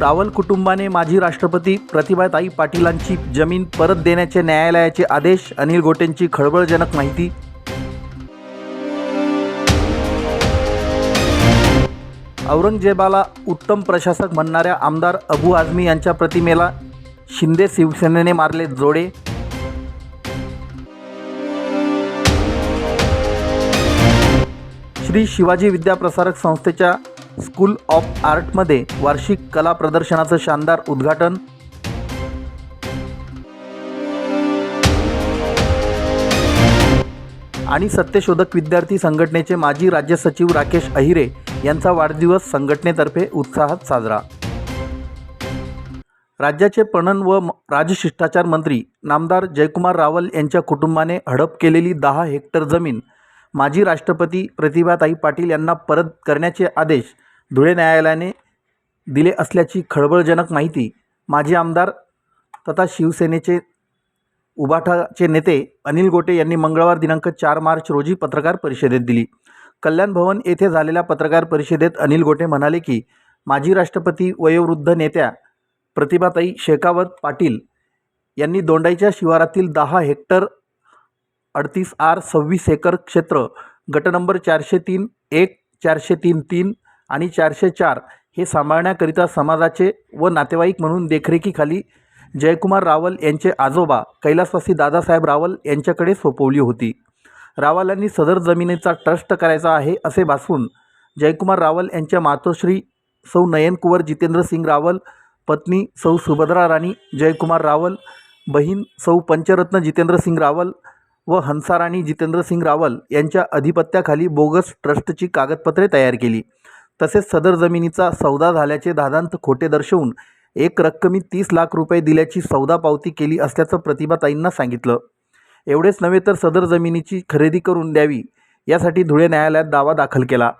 रावल कुटुंबाने माजी राष्ट्रपती प्रतिभाताई पाटीलांची जमीन परत देण्याचे न्यायालयाचे आदेश अनिल गोटेंची खळबळजनक माहिती. औरंगजेबाला उत्तम प्रशासक म्हणणाऱ्या आमदार अबू आझमी यांच्या प्रतिमेला शिंदे शिवसेनेने मारले जोडे. श्री शिवाजी विद्याप्रसारक संस्थेच्या स्कूल ऑफ आर्टमध्ये वार्षिक कला प्रदर्शनाचं शानदार उद्घाटन. आणि सत्यशोधक विद्यार्थी संघटनेचे माजी राज्य सचिव राकेश अहिरे यांचा वाढदिवस संघटनेतर्फे उत्साहात साजरा. राज्याचे पणन व राजशिष्टाचार मंत्री नामदार जयकुमार रावल यांच्या कुटुंबाने हडप केलेली दहा हेक्टर जमीन माजी राष्ट्रपती प्रतिभाताई पाटील यांना परत करण्याचे आदेश धुळे न्यायालयाने दिले असल्याची खळबळजनक माहिती माजी आमदार तथा शिवसेनेचे उबाठाचे नेते अनिल गोटे यांनी मंगळवार दिनांक चार मार्च रोजी पत्रकार परिषदेत दिली. कल्याण भवन येथे झालेल्या पत्रकार परिषदेत अनिल गोटे म्हणाले की माजी राष्ट्रपती वयोवृद्ध नेत्या प्रतिभाताई शेकावत पाटील यांनी दोंडाईच्या शिवारातील दहा हेक्टर अडतीस आर सव्वीस एकर क्षेत्र गट नंबर चारशे तीन एक चारशे तीन तीन आणि चारशे चार हे सांभाळण्याकरिता समाजाचे व नातेवाईक म्हणून देखरेखीखाली जयकुमार रावल यांचे आजोबा कैलासवासी दादासाहेब रावल यांच्याकडे सोपवली होती. रावलांनी सदर जमिनीचा ट्रस्ट करायचा आहे असे भासून जयकुमार रावल यांच्या मातोश्री सौ नयनकुवर जितेंद्र सिंग रावल पत्नी सौ सुभद्रा राणी जयकुमार रावल बहीण सौ पंचरत्न जितेंद्र सिंग रावल व हंसाराणी जितेंद्र सिंग रावल यांच्या अधिपत्याखाली बोगस ट्रस्टची कागदपत्रे तयार केली. तसेच सदर जमिनीचा सौदा झाल्याचे दादांत खोटे दर्शवून एक रक्कमी तीस लाख रुपये दिल्याची सौदा पावती केली असल्याचं प्रतिभाताईंना सांगितलं. एवढेच नव्हे तर सदर जमिनीची खरेदी करून द्यावी यासाठी धुळे न्यायालयात दावा दाखल केला.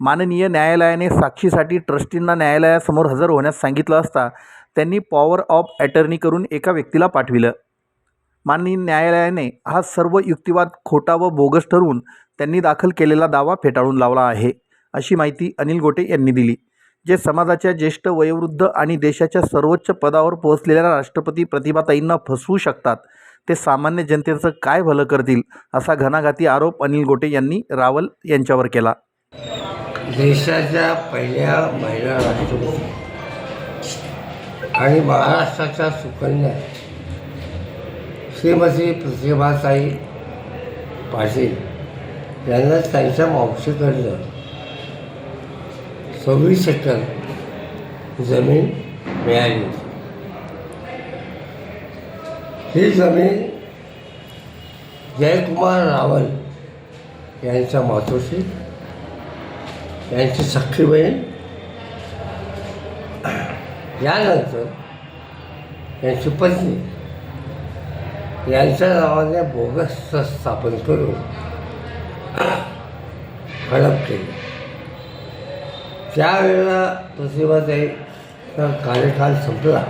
माननीय न्यायालयाने साक्षीसाठी ट्रस्टींना न्यायालयासमोर हजर होण्यास सांगितलं असता त्यांनी पॉवर ऑफ अटर्नी करून एका व्यक्तीला पाठविलं. माननीय न्यायालयाने हा सर्व युक्तिवाद खोटा व बोगस ठरवून त्यांनी दाखल केलेला दावा फेटाळून लावला आहे. अशी माहिती अनिल गोटे यांनी दिली जे समाजाच्या ज्येष्ठ वयोवृद्ध आणि देशाच्या सर्वोच्च पदावर पोहोचलेल्या राष्ट्रपती प्रतिभाताईंना फसवू शकतात ते सामान्य जनतेचं काय भलं करतील असा घणाघाती आरोप अनिल गोटे यांनी रावल यांच्यावर केला. देशाच्या पहिल्या महिला राष्ट्रपती आणि महाराष्ट्राच्या सुकन्या श्रीमती प्रतिभाताई पाटील यांना त्यांच्या मावशीकडलं सव्वीस एकर जमीन मिळाली. होती ही जमीन जयकुमार रावल यांच्या मातोश्री यांची सख्खी बहीण यानंतर यांची पत्नी. यांच्या नावाने बोगस स्थापन करून हडप केली. त्यावेळेला प्रतिभाताईचा कार्यकाल संपला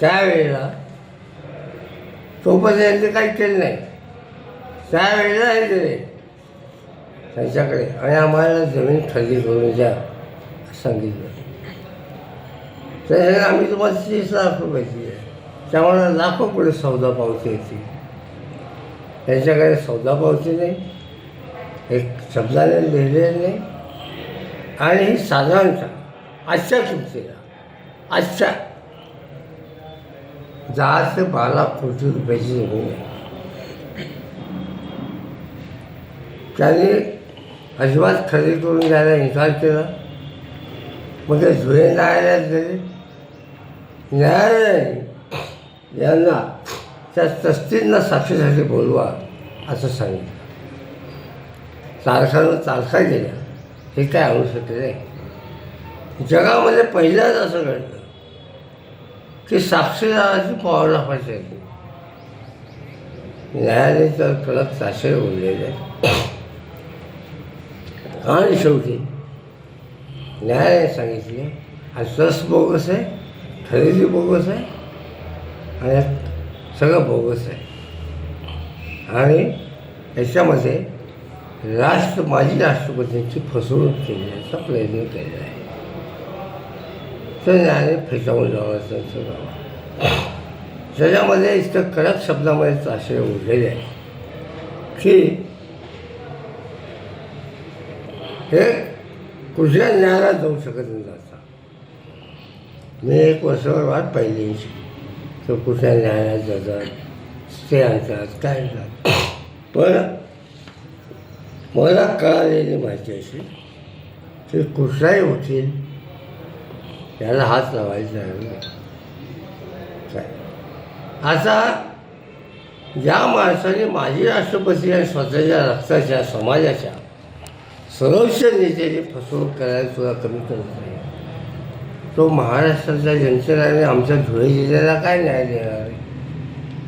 त्यावेळेला तोपर्यंत यांनी काही केलं नाही. त्यावेळेला हे दिले. त्यांच्याकडे आणि आम्हाला जमीन खरेदी करून द्या सांगितलं. तर आम्ही तुम्हाला तीस लाख रुपये दिले. त्यामुळे लाखो पुढे सौदा पावती येते त्यांच्याकडे सौदा पावती नाही. एक शब्दाने लिहिलेलं नाही. आणि ही साधारणतः आजच्या किमतीला आजच्या दहा ते बारा कोटी रुपयाची जमीन आहे. त्यांनी अजिबात खरेदी करून द्यायला इन्कार केला. मग ते धुळे न्यायालयात गेले. न्यायालयाने यांना त्या तस्तींना साक्षीसाठी बोलवा असं सांगितलं. तारखानं तारखा गेल्या. हे काय आणू शकते नाही जगामध्ये पहिल्याच असं घडलं की साक्षीदाराची पावला पाहिजे न्यायालय तर कडक ताशे उरलेले आहेत. आणि शेवटी न्यायालयाने सांगितले हा ट्रस्ट बोगस आहे खरेदी बोगस आहे आणि सगळं बोगस आहे. आणि याच्यामध्ये राष्ट्र माजी राष्ट्रपतींची फसवणूक केल्याचा प्रयत्न केला आहे. तर न्यायालय फेटाळून लावणार त्यांचं नाव त्याच्यामध्ये इतकं कडक शब्दामध्ये असे उरलेले आहे की हे कुठल्या न्यायालयात जाऊ शकत नाही आता. मी एक वर्षभर वाट पाहिली. तर कुठल्या न्यायालयात जातात ते आणतात काय आणतात. पण मला कळालेली माहिती अशी? की कुठलाही वकील याला हात लावायचा नाही आता ज्या माणसाने माजी राष्ट्रपती आणि स्वतःच्या रक्ताच्या समाजाच्या सर्वोच्च नेत्याची फसवणूक करायला सुद्धा कमी करत नाही. तो महाराष्ट्राच्या जनतेला आमच्या धुळे जिल्ह्याला काय न्याय देणार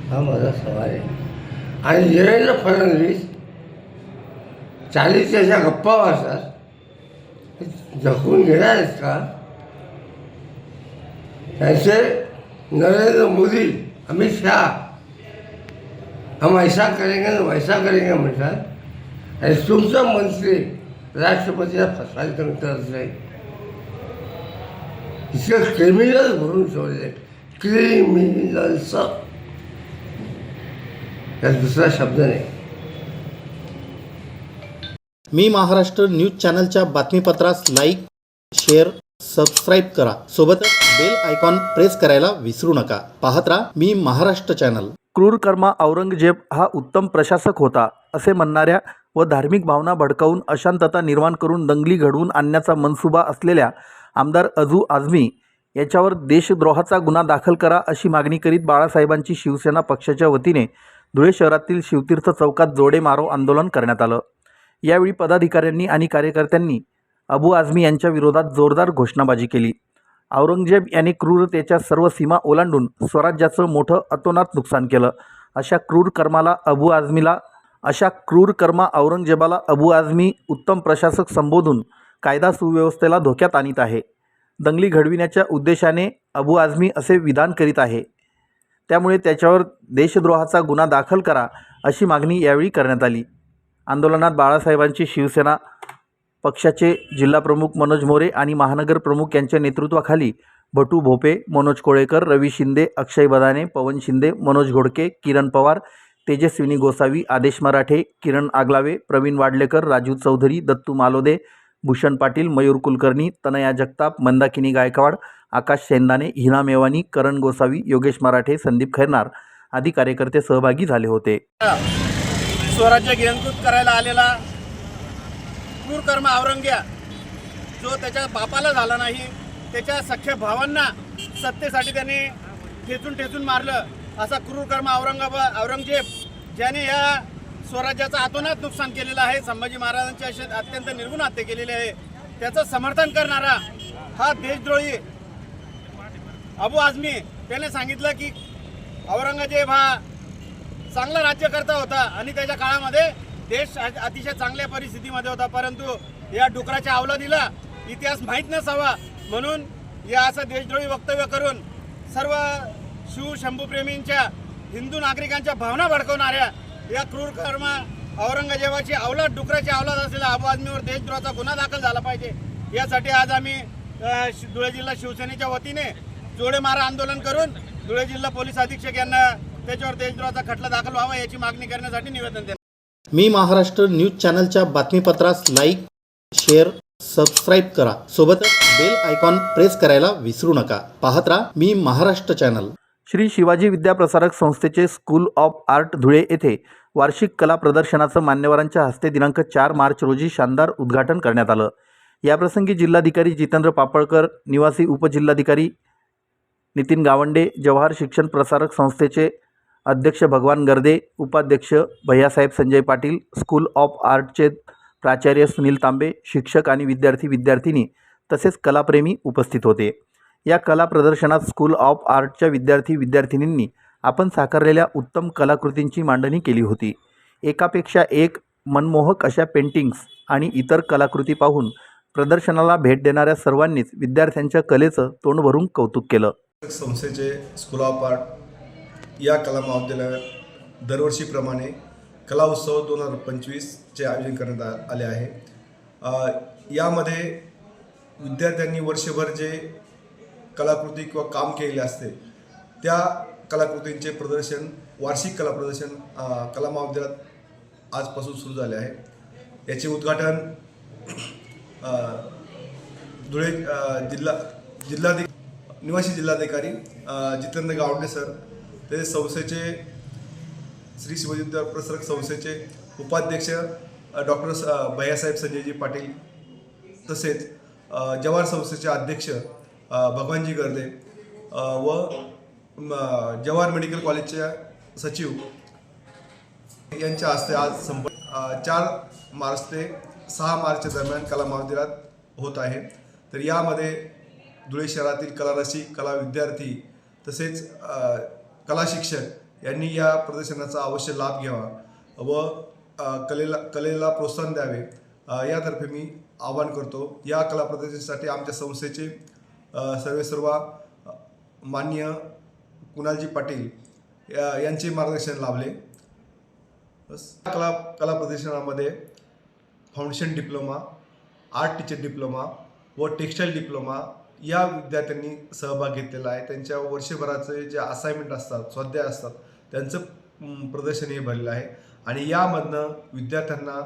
हा माझा सवाल आहे. आणि देवेंद्र फडणवीस चाळीसच्या अशा गप्पा वाचतात जखून घेणार आहेत का? त्यांचे नरेंद्र मोदी अमित शहा हम ऐसा करेंगे ना वैसा करेंगे म्हणतात. आणि तुमचा मंत्री राष्ट्रपतीला फसायचं करत नाही. इतकं क्रिमिनल भरून ठेवले क्रिमिनल्स त्यात दुसरा शब्द नाही. मी महाराष्ट्र न्यूज चॅनलच्या बातमीपत्रास लाईक शेअर सबस्क्राईब करा. सोबतच बेल आयकॉन प्रेस करायला विसरू नका. पाहत राहा मी महाराष्ट्र चॅनल. क्रूर कर्मा औरंगजेब हा उत्तम प्रशासक होता असे म्हणणाऱ्या व धार्मिक भावना भडकावून अशांतता निर्माण करून दंगली घडवून आणण्याचा मनसुबा असलेल्या आमदार अजू आझमी याच्यावर देशद्रोहाचा गुन्हा दाखल करा अशी मागणी करीत बाळासाहेबांची शिवसेना पक्षाच्या वतीने धुळे शहरातील शिवतीर्थ चौकात जोडे मारो आंदोलन करण्यात आलं. यावेळी पदाधिकाऱ्यांनी आणि कार्यकर्त्यांनी अबू आझमी यांच्या विरोधात जोरदार घोषणाबाजी केली. औरंगजेब यांनी क्रूरतेच्या सर्व सीमा ओलांडून स्वराज्याचं मोठं अतोनात नुकसान केलं. अशा क्रूर कर्माला अबू आझमीला अशा क्रूर कर्मा औरंगजेबाला अबू आझमी उत्तम प्रशासक संबोधून कायदा सुव्यवस्थेला धोक्यात आणीत आहे. दंगली घडविण्याच्या उद्देशाने अबू आझमी असे विधान करीत आहे. त्यामुळे त्याच्यावर देशद्रोहाचा गुन्हा दाखल करा अशी मागणी यावेळी करण्यात आली. आंदोलनात बाळासाहेबांची शिवसेना पक्षाचे जिल्हाप्रमुख मनोज मोरे आणि महानगर प्रमुख यांच्या नेतृत्वाखाली भटू भोपे मनोज कोळेकर रवी शिंदे अक्षय बदाने पवन शिंदे मनोज घोडके किरण पवार तेजस्विनी गोसावी आदेश मराठे किरण आगलावे प्रवीण वाडलेकर राजू चौधरी दत्तू मालोदे भूषण पाटील मयूर कुलकर्णी तनया जगताप मंदाकिनी गायकवाड आकाश शेंदाने हिना मेवानी करण गोसावी योगेश मराठे संदीप खैरनार आदी कार्यकर्ते सहभागी झाले होते. स्वराज्य गिरंकृत करायला आलेला क्रूरकर्म औरंग्या जो त्याच्या बापाला झाला नाही त्याच्या सख्ख्या भावांना सत्तेसाठी त्याने ठेचून ठेचून मारलं. असा क्रूरकर्म औरंगाबाद औरंगजेब ज्याने या स्वराज्याचं आतोनात नुकसान केलेलं आहे संभाजी महाराजांचे असे अत्यंत निर्गुण हत्या केलेले आहे. त्याचं समर्थन करणारा हा देशद्रोही अबू आझमी त्याने सांगितलं की औरंगजेब हा चांगला राज्यकर्ता होता आणि त्याच्या काळामध्ये देश अतिशय चांगल्या परिस्थितीमध्ये होता. परंतु या डुकराच्या अवलादीला इतिहास माहीत नसावा म्हणून या असं देशद्रोही वक्तव्य करून सर्व शिव शंभूप्रेमींच्या हिंदू नागरिकांच्या भावना भडकवणाऱ्या या क्रूर कर्म औरंगजेबाची अवलाद डुकराची अवलाद असलेल्या आबू आदमीवर देशद्रोहाचा गुन्हा दाखल झाला पाहिजे. यासाठी आज आम्ही शि- धुळे जिल्हा शिवसेनेच्या वतीने जोडेमारा आंदोलन करून धुळे जिल्हा पोलीस अधीक्षक यांना त्याच्यावर देशद्रोहाचा खटला दाखल व्हावा याची मागणी करण्यासाठी निवेदन देणार. मी महाराष्ट्र न्यूज चॅनलच्या बातमीपत्रास लाईक शेअर सबस्क्राईब करा. सोबतच बेल आयकॉन प्रेस करायला विसरू नका. पाहत राहा मी महाराष्ट्र चॅनल. श्री शिवाजी विद्याप्रसारक संस्थेचे स्कूल ऑफ आर्ट धुळे येथे वार्षिक कला प्रदर्शनाचं मान्यवरांच्या हस्ते दिनांक चार मार्च रोजी शानदार उद्घाटन करण्यात आलं. याप्रसंगी जिल्हाधिकारी जितेंद्र पापळकर निवासी उपजिल्हाधिकारी नितीन गावंडे जवाहर शिक्षण प्रसारक संस्थेचे अध्यक्ष भगवान गर्दे उपाध्यक्ष भैयासाहेब संजय पाटील स्कूल ऑफ आर्टचे प्राचार्य सुनील तांबे शिक्षक आणि विद्यार्थी विद्यार्थिनी तसेच कलाप्रेमी उपस्थित होते. या कला प्रदर्शनात स्कूल ऑफ आर्टच्या विद्यार्थी विद्यार्थिनींनी आपण साकारलेल्या उत्तम कलाकृतींची मांडणी केली होती. एकापेक्षा एक मनमोहक अशा पेंटिंग्स आणि इतर कलाकृती पाहून प्रदर्शनाला भेट देणाऱ्या सर्वांनीच विद्यार्थ्यांच्या कलेचं तोंड भरून कौतुक केलं. संस्थेचे स्कूल ऑफ आर्ट या कला महाविद्यालयात दरवर्षीप्रमाणे कला उत्सव दोन हजार पंचवीसचे आयोजन करण्यात आले आहे. यामध्ये विद्यार्थ्यांनी वर्षभर जे कलाकृती किंवा काम केलेले असते त्या कलाकृतींचे प्रदर्शन वार्षिक कला प्रदर्शन कला महाविद्यालयात आजपासून सुरू झाले आहे. याचे उद्घाटन धुळे जिल्हा जिल्हाधिक निवासी जिल्हाधिकारी जितेंद्र गावडे सर ते संस्थेचे श्री शिवाजी विद्या प्रसारक संस्थेचे उपाध्यक्ष डॉक्टर भैयासाहेब संजयजी पाटील तसेच जवाहर संस्थेचे अध्यक्ष भगवानजी गर्दे व जवाहर मेडिकल कॉलेजच्या सचिव यांच्या हस्ते आज संप चार मार्च ते सहा मार्चच्या दरम्यान कला महाविद्यालयात होत आहे. तर यामध्ये धुळे शहरातील कलारसी कला विद्यार्थी तसेच कला शिक्षक यांनी या प्रदर्शनाचा अवश्य लाभ घ्यावा व कलेला कलेला प्रोत्साहन द्यावे. यातर्फे मी आवाहन करतो या कला प्रदर्शनासाठी आमच्या संस्थेचे सर्वेसर्वा मान्य कुणालजी पाटील या- यांचे मार्गदर्शन लाभले. बस. कला कला प्रदर्शनामध्ये foundation diploma art teacher diploma व टेक्स्टाईल डिप्लोमा या विद्यार्थ्यांनी सहभाग घेतलेला आहे. त्यांच्या वर्षभराचे जे असाइनमेंट असतात स्वाध्याय असतात त्यांचं प्रदर्शन हे भरलेलं आहे. आणि यामधनं विद्यार्थ्यांना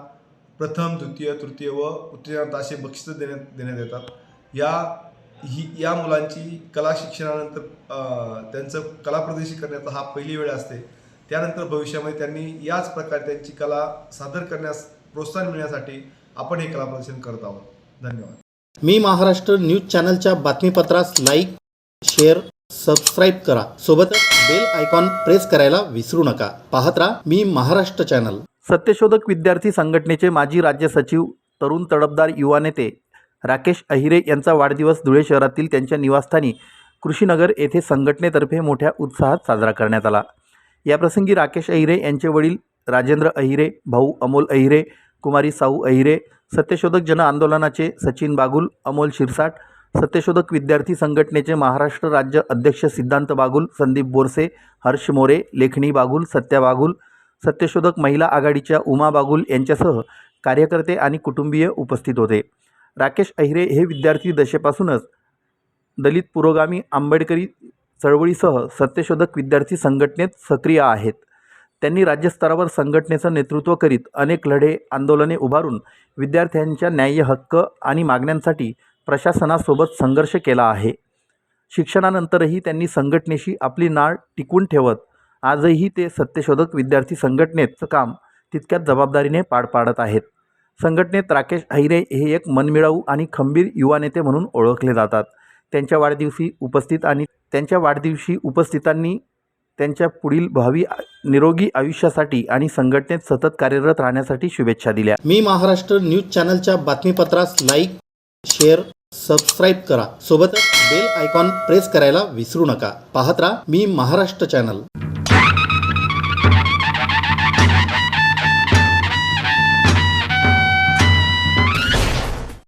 प्रथम द्वितीय तृतीय व उत्तीर्णार्थ असे बक्षिसं देण्यात देण्यात येतात. या ही या मुलांची कला शिक्षणानंतर त्यांचं कला प्रदर्शित करण्याचा हा पहिली वेळ असते. त्यानंतर भविष्यामध्ये त्यांनी याच प्रकारे त्यांची कला सादर करण्यास प्रोत्साहन मिळण्यासाठी आपण हे कला प्रदर्शन करत आहोत. धन्यवाद. मी महाराष्ट्र न्यूज चॅनलच्या बातमीपत्रास लाईक शेअर सबस्क्राईब करा. सोबतच बेल आयकॉन प्रेस करायला विसरू नका. पाहत राहा मी महाराष्ट्र चॅनल. सत्यशोधक विद्यार्थी संघटनेचे माजी राज्य सचिव तरुण तडफदार युवा नेते राकेश अहिरे यांचा वाढदिवस धुळे शहरातील त्यांच्या निवासस्थानी कृषीनगर येथे संघटनेतर्फे मोठ्या उत्साहात साजरा करण्यात आला. याप्रसंगी राकेश अहिरे यांचे वडील राजेंद्र अहिरे भाऊ अमोल अहिरे कुमारी साऊ अहिरे सत्यशोधक जन आंदोलनाचे सचिन बागुल अमोल शिरसाट सत्यशोधक विद्यार्थी संघटनेचे महाराष्ट्र राज्य अध्यक्ष सिद्धांत बागुल संदीप बोरसे हर्ष मोरे लेखणी बागुल सत्या बागुल सत्यशोधक महिला आघाडीच्या उमा बागुल यांच्यासह कार्यकर्ते आणि कुटुंबीय उपस्थित होते. राकेश अहिरे हे विद्यार्थी दशेपासूनच दलित पुरोगामी आंबेडकरी चळवळीसह सत्यशोधक विद्यार्थी संघटनेत सक्रिय आहेत. त्यांनी राज्यस्तरावर संघटनेचं नेतृत्व करीत अनेक लढे आंदोलने उभारून विद्यार्थ्यांच्या न्याय्य हक्क आणि मागण्यांसाठी प्रशासनासोबत संघर्ष केला आहे. शिक्षणानंतरही त्यांनी संघटनेशी आपली नाळ टिकवून ठेवत आजही ते सत्यशोधक विद्यार्थी संघटनेचं काम तितक्याच जबाबदारीने पार पाडत आहेत. संघटनेत राकेश अहिरे हे एक मनमिळाऊ आणि खंबीर युवा नेते म्हणून ओळखले जातात. त्यांच्या वाढदिवशी उपस्थित आणि त्यांच्या वाढदिवशी उपस्थितांनी त्यांच्या पुढील भावी निरोगी आयुष्यासाठी आणि संघटनेत सतत कार्यरत राहण्यासाठी शुभेच्छा दिल्या. मी महाराष्ट्र न्यूज चॅनलच्या बातमीपत्रास लाईक शेअर सबस्क्राईब करा. सोबतच बेल आयकॉन प्रेस करायला विसरू नका. पाहत राहा मी महाराष्ट्र चॅनल.